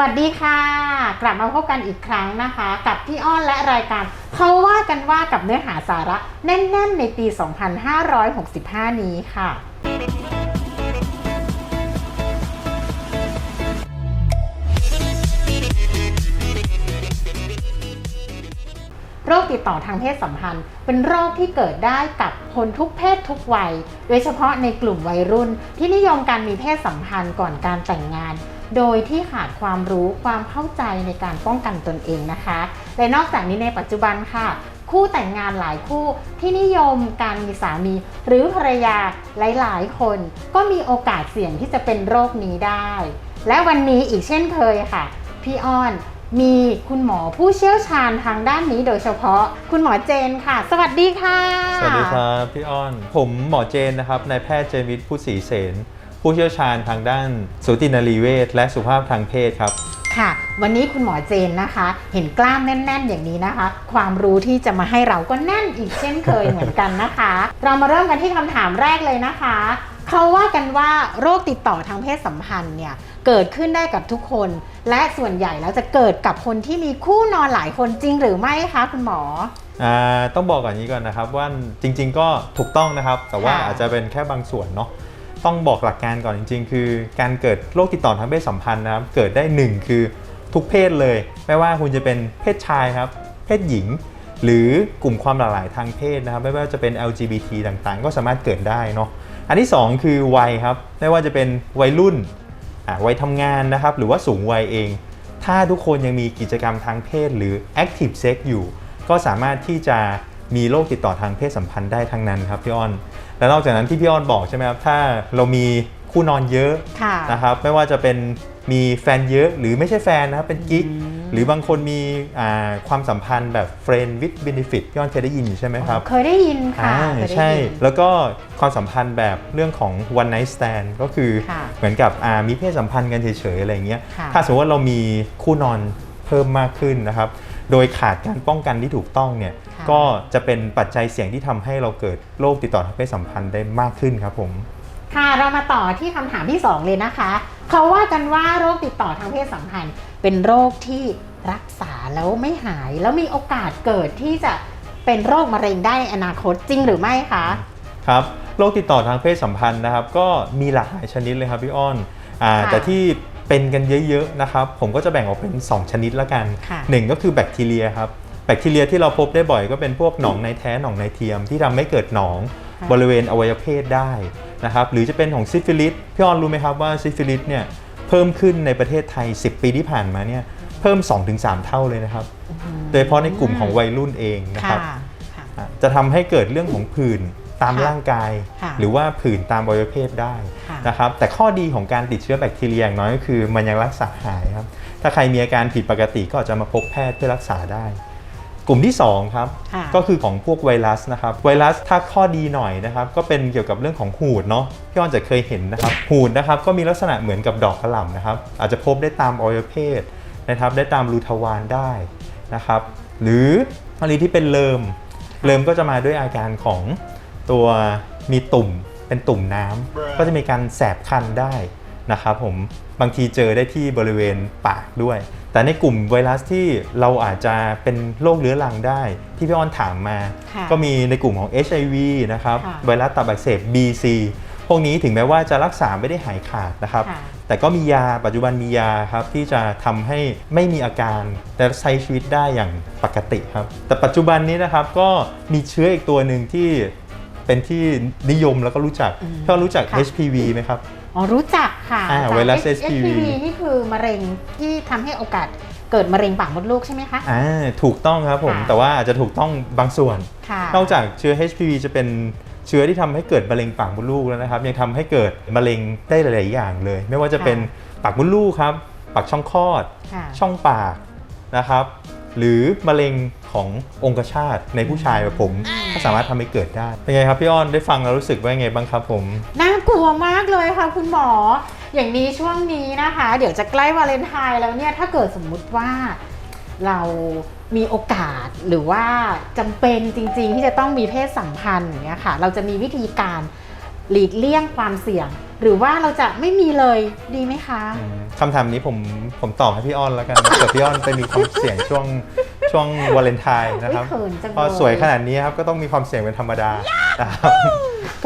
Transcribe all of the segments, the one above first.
วัสดีค่ะ กลับมาพบกันอีกครั้งนะคะ กับพี่อ้อนและรายการเขาว่ากันว่ากับเนื้อหาสาระแน่น ๆ ในปี 2565 นี้ค่ะ โรคติดต่อทางเพศสัมพันธ์ เป็นโรคที่เกิดได้กับคนทุกเพศทุกวัย โดยเฉพาะในกลุ่มวัยรุ่นที่นิยมการมีเพศสัมพันธ์ก่อนการแต่งงาน โดยที่ขาดความรู้ความเข้าใจในการป้องกันตนเองนะคะ และนอกจากนี้ในปัจจุบันค่ะ คู่แต่งงานหลายคู่ที่นิยมการมีสามี หรือภรรยาหลาย ๆ คน ก็มีโอกาสเสี่ยงที่จะเป็นโรคนี้ได้ และวันนี้อีกเช่นเคยค่ะ พี่อ้อนมีคุณหมอผู้เชี่ยวชาญทางด้านนี้โดยเฉพาะ คุณหมอเจนค่ะ สวัสดีค่ะ สวัสดีครับพี่อ้อน ผมหมอเจนนะครับนายแพทย์เจนวิทย์ผู้ศรีเสน ผู้เชี่ยวชาญทางด้านสูตินรีเวชและสุขภาพทางเพศครับ ค่ะ วันนี้คุณหมอเจนนะคะ เห็นกล้ามแน่น ๆ อย่างนี้นะคะ ความรู้ที่จะมาให้เราก็แน่นอีกเช่นเคยเหมือนกันนะคะ เรามาเริ่มกันที่คำถามแรกเลยนะคะ เขาว่ากันว่าโรคติดต่อทางเพศสัมพันธ์เนี่ยเกิดขึ้นได้กับทุกคน และส่วนใหญ่แล้วจะเกิดกับคนที่มีคู่นอนหลายคนจริงหรือไม่คะคุณหมอ อ่าต้องบอกก่อนนี้ก่อนนะครับว่าจริงๆก็ถูกต้องนะครับ แต่ว่าค่ะ อาจจะเป็นแค่บางส่วนเนาะ ต้องบอกหลักการก่อนจริง ๆ คือการเกิดโรคติดต่อทางเพศสัมพันธ์นะครับ เกิดได้หนึ่งคือทุกเพศเลย ไม่ว่าคุณจะเป็นเพศชายครับ เพศหญิง หรือกลุ่มความหลากหลายทางเพศนะครับ ไม่ว่าจะเป็น LGBT ต่างๆ ก็สามารถเกิดได้เนาะอันที่สองคือวัยครับ ไม่ว่าจะเป็นวัยรุ่นวัยทำงานนะครับ หรือว่าสูงวัยเอง ถ้าทุกคนยังมีกิจกรรมทางเพศหรือ active sex อยู่ ก็สามารถที่จะ มีโรคติดต่อทางเพศสัมพันธ์ได้ทั้งนั้นครับพี่อ้อน และนอกจากนั้นที่พี่อ้อนบอกใช่ไหมครับถ้าเรามีคู่นอนเยอะค่ะนะครับไม่ว่าจะเป็นมีแฟนเยอะหรือไม่ใช่แฟนนะครับเป็นกิ๊กอืมหรือบางคนมีอ่าความสัมพันธ์แบบ friend with benefit พี่อ้อนเคยได้ยินอยู่ใช่ไหมครับ เคยได้ยินค่ะอ่าเคยได้ใช่ยินแล้วก็ความสัมพันธ์แบบเรื่องของ one night stand ก็คือค่ะเหมือนกับอ่ามีเพศสัมพันธ์กันเฉยๆอะไรเงี้ยค่ะถ้าสมมติว่าเรามีคู่นอนเพิ่มมากขึ้นนะครับ โดยขาดการป้องกันที่ถูกต้องเนี่ยค่ะก็จะเป็นปัจจัยเสี่ยงที่ทำให้เราเกิดโรคติดต่อทางเพศสัมพันธ์ได้มากขึ้นครับผมค่ะเรามาต่อที่คำถามที่ 2 เลยนะคะ เขาว่ากันว่าโรคติดต่อทางเพศสัมพันธ์ เป็นโรคที่รักษาแล้วไม่หาย แล้วมีโอกาสเกิดที่จะเป็นโรคมะเร็งได้ในอนาคตจริงหรือไม่คะครับโรคติดต่อทางเพศสัมพันธ์นะครับ ก็มีหลากหลายชนิดเลยครับพี่อ้อนอ่าค่ะแต่ที่ เป็นกันเยอะๆนะครับ ผมก็จะแบ่งออกเป็น 2 ชนิดละกันค่ะหนึ่งก็คือแบคทีเรียครับ แบคทีเรียที่เราพบได้บ่อยก็เป็นพวกหนองในแท้หนองในเทียมที่ทำให้เกิดหนองค่ะบริเวณอวัยวะเพศได้นะครับหรือจะเป็นของซิฟิลิสพี่อ้อนรู้ไหมครับว่าซิฟิลิสเนี่ยเพิ่มขึ้นในประเทศไทย 10 ปีที่ผ่านมาเนี่ยเพิ่ม 2-3 เท่าเลยนะครับ โดยเฉพาะในกลุ่มของวัยรุ่นเองนะคค่ะรับค่ะอะจะทำให้เกิดเรื่องของผื่น ตามค่ะร่างกายค่ะหรือว่าผื่นตามอวัยวะเพศได้ค่ะนะครับแต่ข้อดีของการติดเชื้อแบคทีเรียอย่างน้อยก็คือ มันยังรักษาหายครับถ้าใครมีอาการผิดปกติก็อาจจะมาพบแพทย์เพื่อรักษาได้ กลุ่มที่สองครับค่ะก็คือของพวกไวรัสนะครับไวรัสถ้าข้อดีหน่อยนะครับก็เป็นเกี่ยวกับเรื่องของหูดเนาะพี่อ้อนจะเคยเห็นนะครับหูดนะครับก็มีลักษณะเหมือนกับดอกกระหล่ำนะครับอาจจะพบได้ตามอวัยวะเพศนะครับได้ตามรูทวารได้นะครับหรืออะไรที่เป็นเลิมเลิมก็จะมาด้วยอาการของ ตัวมีตุ่มเป็นตุ่มน้ำก็จะมีการแสบคันได้นะครับผมบางทีเจอได้ที่บริเวณปากด้วย แต่ในกลุ่มไวรัสที่เราอาจจะเป็นโรคเรื้อรังได้ ที่พี่อ้อนถามมาค่ะก็มีในกลุ่มของ HIV นะครับค่ะไวรัสตับอักเสบ BC พวกนี้ถึงแม้ว่าจะรักษาไม่ได้หายขาดนะครับค่ะแต่ก็มียาปัจจุบันมียาครับที่จะทำให้ไม่มีอาการแต่ใช้ชีวิตได้อย่างปกติครับ แต่ปัจจุบันนี้นะครับก็มีเชื้ออีกตัวหนึ่งที่ เป็นที่นิยมแล้วก็รู้จักอืมถ้ารู้จักค่ะ HPV ไหมครับ อ๋อรู้จักค่ะอ่าจากไวรัส H- HPV นี่คือมะเร็งที่ทำให้โอกาสเกิดมะเร็งปากมดลูกใช่ไหมคะอ่าถูกต้องครับผมค่ะแต่ว่าอาจจะถูกต้องบางส่วนค่ะนอกจากเชื้อ HPV จะเป็นเชื้อที่ทำให้เกิดมะเร็งปากมดลูกแล้วนะครับ ยังทำให้เกิดมะเร็งได้หลาย ๆ อย่างเลย ไม่ว่าจะเป็นปากมดลูกครับ ปากช่องคลอดค่ะช่องปากนะครับ หรือมะเร็ง ขององคชาตในผู้ชายแบบผม ก็สามารถทำให้เกิดได้เป็นไงครับพี่อ้อนได้ฟังแล้วรู้สึกว่าไงบ้างครับผม น่ากลัวมากเลยค่ะคุณหมอ อย่างนี้ช่วงนี้นะคะ เดี๋ยวจะใกล้วาเลนไทน์แล้วเนี่ยถ้าเกิดสมมุติว่าเรามีโอกาสหรือว่าจำเป็นจริง ๆ ที่จะต้องมีเพศสัมพันธ์อย่างเงี้ยค่ะ เราจะมีวิธีการหลีกเลี่ยงความเสี่ยง หรือว่าเราจะไม่มีเลยดีไหมคะอืมคำถามนี้ผมผมตอบให้พี่อ้อนแล้วกันนะเผื่อพี่อ้อนไปมีความเสี่ยงช่วง ช่วงวาเลนไทน์นะครับไม่เขินจังเลย พอสวยขนาดนี้ครับก็ต้องมีความเสี่ยงเป็นธรรมดานะครับ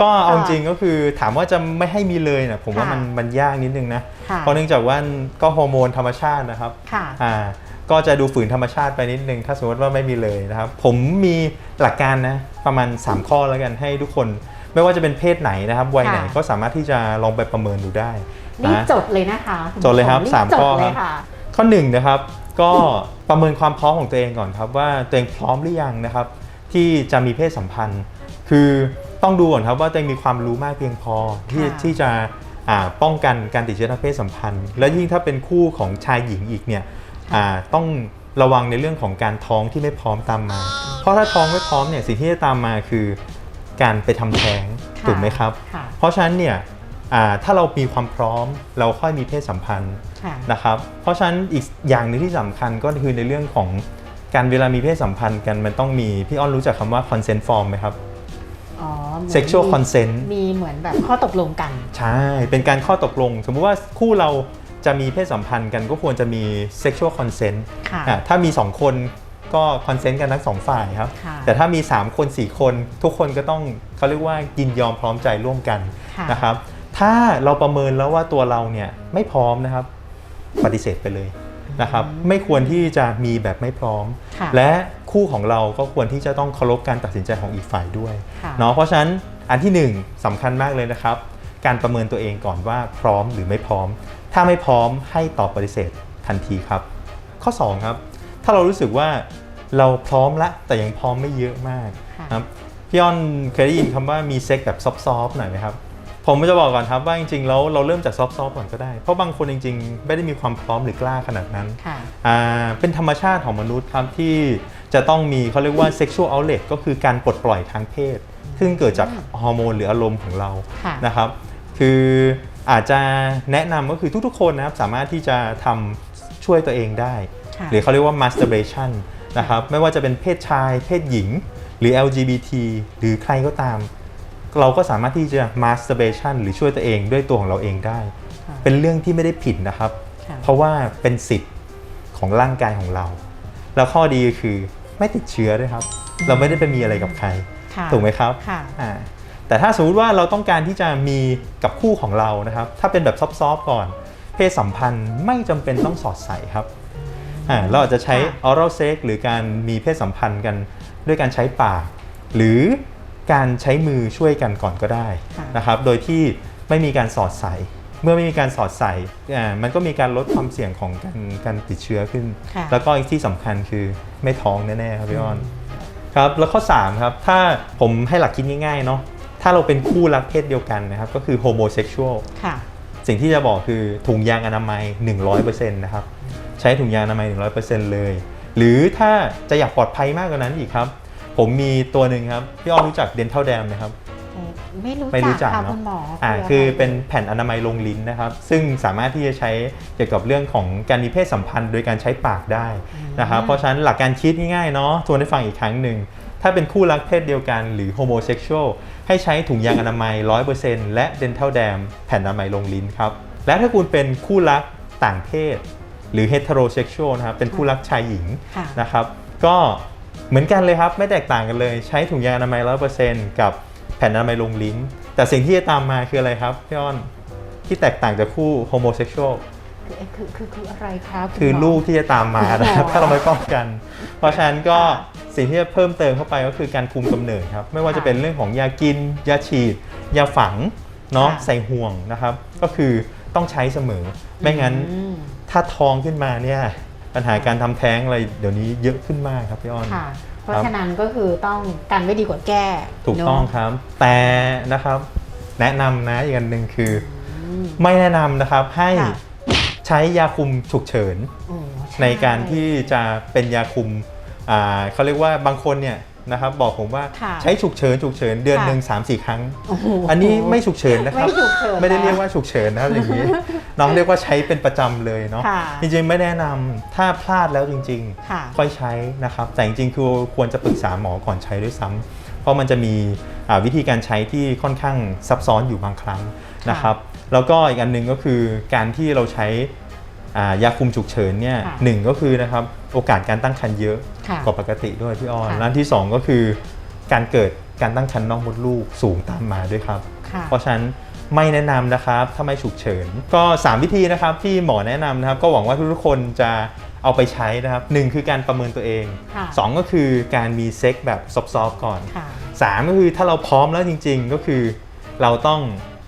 ก็เอาจริงก็คือถามว่าจะไม่ให้มีเลยนะผมว่ามันมันยากนิดนึงนะค่ะเพราะเนื่องจากว่าก็ฮอร์โมนธรรมชาตินะครับค่ะ อ่าก็จะดูฝืนธรรมชาติไปนิดนึงถ้าสมมติว่าไม่มีเลยนะครับ ผมมีหลักการนะประมาณ 3 ข้อแล้วกันให้ทุกคน ไม่ว่าจะเป็นเพศไหนนะครับวัยไหนค่ะ ก็สามารถที่จะลองไปประเมินดูได้นี่นะ จดเลยนะคะณผู้ชมจดเลยครับนี่สามจดข้อเลครัยบค่ะข้อหนึ่งนะครับ ก็ประเมินความพร้อมของตัวเองก่อนครับว่าตัวเองพร้อมหรือยังนะครับ ที่จะมีเพศสัมพันธ์ คือต้องดูก่อนครับว่าตัวเองมีความรู้มากเพียงพอที่ค่ะ ที่จะอ่าป้องกันการติดเชื้อทางเพศสัมพันธ์ และยิ่งถ้าเป็นคู่ของชายหญิงอีกเนี่ยอ่าต้องระวังในเรื่องของการท้องที่ไม่พร้อมตามมา เพราะถ้าท้องไม่พร้อมเนี่ยสิ่งที่จะตามมาคือการไปทำแท้งค่ะถูกไหมครับ ค่ะ เพราะฉะนั้นเนี่ยอ่า ถ้าเรามีความพร้อมเราค่อยมีเพศสัมพันธ์ค่ะนะครับเพราะฉะนั้นอีกอย่างหนึงที่สำคัญก็คือในเรื่องของการเวลามีเพศสัมพันธ์กันมันต้องมี พี่อ้อนรู้จักคำว่า consent form ไหมครับอ๋อเหมือน sexual มี consent มีเหมือนแบบข้อตกลงกัน ใช่ เป็นการข้อตกลง สมมุติว่าคู่เราจะมีเพศสัมพันธ์กันก็ควรจะมี sexual consent ค่ะอะถ้ามี 2 คนก็ consent กันทั้งสองฝ่ายครับค่ะแต่ถ้ามี 3 คน 4 คน ทุกคนก็ต้องเขาเรียกว่ายินยอมพร้อมใจร่วมกันค่ะนะครับ ถ้าเราประเมินแล้วว่าตัวเราเนี่ยไม่พร้อมนะครับ ปฏิเสธไปเลยนะครับ ไม่ควรที่จะมีแบบไม่พร้อมค่ะและคู่ของเราก็ควรที่จะต้องเคารพการตัดสินใจของอีกฝ่ายด้วยค่ะเนาะเพราะฉะนั้นอันที่หนึ่งสำคัญมากเลยนะครับ การประเมินตัวเองก่อนว่าพร้อมหรือไม่พร้อม ถ้าไม่พร้อมให้ตอบปฏิเสธทันทีครับ ข้อ 2 ครับ ถ้าเรารู้สึกว่าเราพร้อมละแต่ยังพร้อมไม่เยอะมากค่ะครับพี่อ้อนเคยได้ยินคำว่ามีเซ็กแบบซอฟต์ๆหน่อยไหมครับ ผมจะบอกก่อนครับว่าจริงๆแล้วเราเริ่มจากซอฟต์ๆก่อนก็ได้ เพราะบางคนจริงๆ ไม่ได้มีความพร้อมหรือกล้าขนาดนั้นค่ะอ่าเป็นธรรมชาติของมนุษย์ครับที่จะต้องมีเขาเรียกว่า sexual outlet ก็คือการปลดปล่อยทางเพศ ซึ่งเกิดจากฮอร์โมนหรืออารมณ์ของเราค่ะนะครับ คืออาจจะแนะนำก็คือทุกๆ คนนะครับสามารถที่จะทำช่วยตัวเองได้ค่ะหรือเขาเรียกว่า masturbation นะครับไม่ว่าจะเป็นเพศชาย เพศหญิง หรือ LGBT หรือใครก็ตาม เราก็สามารถที่จะ masturbation หรือช่วยตัวเองด้วยตัวของเราเองได้ค่ะเป็นเรื่องที่ไม่ได้ผิดนะครับค่ะเพราะว่าเป็นสิทธิ์ของร่างกายของเรา แล้วข้อดีคือไม่ติดเชื้อด้วยครับ เราไม่ได้ไปมีอะไรกับใครค่ะถูกไหมครับค่ะอ่าแต่ถ้าสมมติว่าเราต้องการที่จะมีกับคู่ของเรานะครับ ถ้าเป็นแบบซอฟต์ๆก่อน เพศสัมพันธ์ไม่จำเป็นต้องสอดใส่ครับอ่าเราอาจจะใช้ค่ะ oral sex หรือการมีเพศสัมพันธ์กันด้วยการใช้ปาก หรือ การใช้มือช่วยกันก่อนก็ได้ค่ะนะครับ โดยที่ไม่มีการสอดใส่ เมื่อไม่มีการสอดใส่อ่ามันก็มีการลดความเสี่ยงของการการติดเชื้อขึ้นค่ะแล้วก็อีกที่สำคัญคือไม่ท้องแน่ๆครับพี่อ้อนครับแล้วข้อ3ครับถ้าผมให้หลักคิดง่ายๆเนาะถ้าเราเป็นคู่รักเพศเดียวกันนะครับก็คือโฮโมเซ็กชวลค่ะสิ่งที่จะบอกคือถุงยางอนามัย 100%นะครับใช้ถุงยางอนามัย 100%เลย หรือถ้าจะอยากปลอดภัยมากกว่านั้นอีกครับ ผมมีตัวหนึ่งครับ พี่อ้อมรู้จัก Dental Dam ไหมครับเอ่อไม่รู้ไม่รู้จัจักกค่ะเนอะ คุณหมออ่าะไรคือเป็นแผ่นอนามัยลงลิ้นนะครับ ซึ่งสามารถที่จะใช้เกี่ยวกับเรื่องของการมีเพศสัมพันธ์โดยการใช้ปากได้นะครับ เพราะฉะนั้นหลักการคิดง่ายๆเนาะทวนให้ฟังอีกครั้งหนึ่ง ถ้าเป็นคู่รักเพศเดียวกันหรือโฮโมเซ็กชวลให้ใช้ถุงยางอนามัย 100%และ Dental Dam แผ่นอนามัยลงลิ้นครับ และถ้าคุณเป็นคู่รักต่างเพศ หรือ heterosexual นะครับเป็นคู่รักชายหญิง ค่ะ นะครับก็ เหมือนกันเลยครับ ไม่แตกต่างกันเลย ใช้ถุงยางอนามัย100%กับแผ่นอนามัยลงลิ้น แต่สิ่งที่จะตามมาคืออะไรครับพี่อ้อนที่แตกต่างจากคู่ homosexual คือคือคือคืออะไรคะณคือหมลูกที่จะตามมานะครับอ๋อถ้าเราไม่ป้องกัน เพราะฉะนั้นก็ค่ะสิ่งที่จะเพิ่มเติมเข้าไปก็คือการคุมกำเนิดครับ ไม่ว่าจะค่ะเป็นเรื่องของยากิน ยาฉีด ยาฝังเนาะค่ะใส่ห่วงนะครับ ก็คือต้องใช้เสมอ ไม่งั้นอืมถ้าท้องขึ้นมาเนี่ย ปัญหาการทำแท้งอะไรเดี๋ยวนี้เยอะขึ้นมากครับพี่อ้อนค่ะ เพราะฉะนั้นก็คือต้องกันไว้ดีกว่าแก้ ถูกต้องเนะครับ แต่นะครับ แนะนำนะอีกอันหนึ่งคืออืมไม่แนะนำนะครับให้ค่ะใช้ยาคุมฉุกเฉินโอ้ช่ในการที่จะเป็นยาคุมอ่าเขาเรียกว่าบางคนเนี่ย นะครับบอกผมว่าค่ะใช้ฉุกเฉินฉุกเฉินเดือนค่ะหนึ่งสามสี่ครั้ง โอ้โหอันนี้ไม่ฉุกเฉินนะครับ ไม่ฉุกเฉินไม่ได้นะเรียกว่าฉุกเฉินนะครับอย่างนี้ น้องเรียกว่าใช้เป็นประจำเลยเนาะค่ะจริงๆไม่แนะนำถ้าพลาดแล้วจริงค่ะ ๆ ค่อยใช้นะครับ แต่จริงๆคือควรจะปรึกษาหมอก่อนใช้ด้วยซ้ำเพราะมันจะมีอ่าวิธีการใช้ที่ค่อนข้างซับซ้อนอยู่บางครั้งนะครับ แล้วก็อีกอันหนึ่งก็คือการที่เราใช้อ่ายาคุมฉุกเฉินเนี่ยค่ะ หนึ่งก็คือนะครับ โอกาสการตั้งครรภ์เยอะค่ะกว่าปกติด้วยพี่ออนค่ะและอันที่สองก็คือการเกิดการตั้งครรภ์นอกมดลูกสูงตามมาด้วยครับค่ะเพราะฉะนั้นไม่แนะนำนะครับถ้าไม่ฉุกเฉิน ก็ 3 วิธีนะครับที่หมอแนะนำนะครับ ก็หวังว่าทุกๆคนจะเอาไปใช้นะครับหนึ่งคือการประเมินตัวเองค่ะสองก็คือการมีเซ็กแบบซอฟๆก่อนค่ะสามก็คือถ้าเราพร้อมแล้วจริง ๆ ก็คือเราต้อง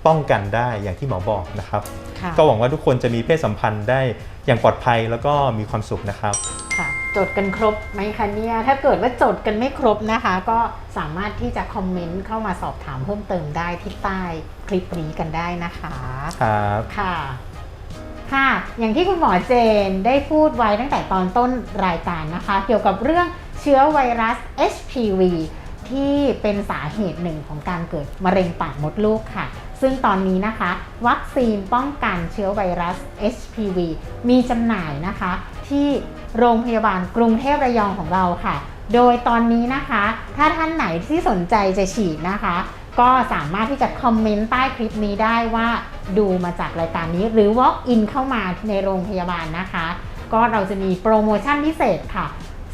ป้องกันได้อย่างที่หมอบอกนะครับค่ะก็หวังว่าทุกคนจะมีเพศสัมพันธ์ได้ อย่างปลอดภัยแล้วก็มีความสุขนะครับค่ะจดกันครบไหมคะเนี่ยถ้าเกิดว่าจดกันไม่ครบนะคะ ก็สามารถที่จะคอมเมนต์เข้ามาสอบถามเพิ่มเติมได้ที่ใต้คลิปนี้กันได้นะคะครับค่ะค่ะ อย่างที่คุณหมอเจนได้พูดไว้ตั้งแต่ตอนต้นรายการนะคะ เกี่ยวกับเรื่องเชื้อไวรัส HPV ที่เป็นสาเหตุหนึ่งของการเกิดมะเร็งปากมดลูกค่ะ ซึ่งตอนนี้นะคะ วัคซีนป้องกันเชื้อไวรัส HPV มีจำหน่ายนะคะ ที่โรงพยาบาลกรุงเทพระยองของเราค่ะ โดยตอนนี้นะคะ ถ้าท่านไหนที่สนใจจะฉีดนะคะ ก็สามารถที่จะคอมเมนต์ใต้คลิปนี้ได้ว่าดูมาจากรายการนี้หรือ walk in เข้ามาในโรงพยาบาลนะคะ ก็เราจะมีโปรโมชั่นพิเศษค่ะ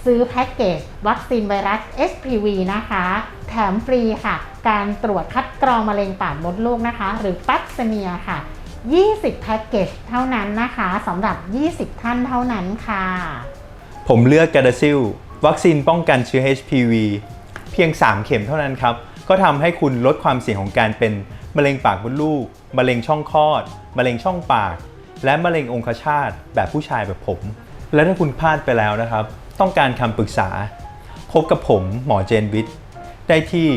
ซื้อแพ็กเกจวัคซีนไวรัส HPV นะคะ แถมฟรีค่ะ การตรวจคัดกรองมะเร็งปากมดลูกนะคะ หรือปักซเมียค่ะ 20 แพ็กเกจเท่านั้นนะคะสำหรับ 20 ท่านเท่านั้นค่ะ ผมเลือกกาดาซิลวัคซีนป้องกันเชื้อ HPV เพียง 3 เข็มเท่านั้นครับ ก็ทำให้คุณลดความเสี่ยงของการเป็นมะเร็งปากมดลูก มะเร็งช่องคลอด มะเร็งช่องปาก และมะเร็งองคชาตแบบผู้ชายแบบผม และถ้าคุณพลาดไปแล้วนะครับ ต้องการคำปรึกษา พบกับผมหมอเจนวิทย์ ได้ที่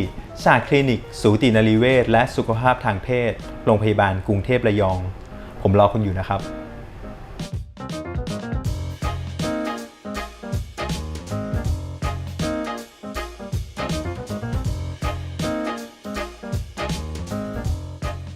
ศาสตร์คลินิก สูตินรีเวชและสุขภาพทางเพศ โรงพยาบาลกรุงเทพระยอง ผมรอคุณอยู่นะครับ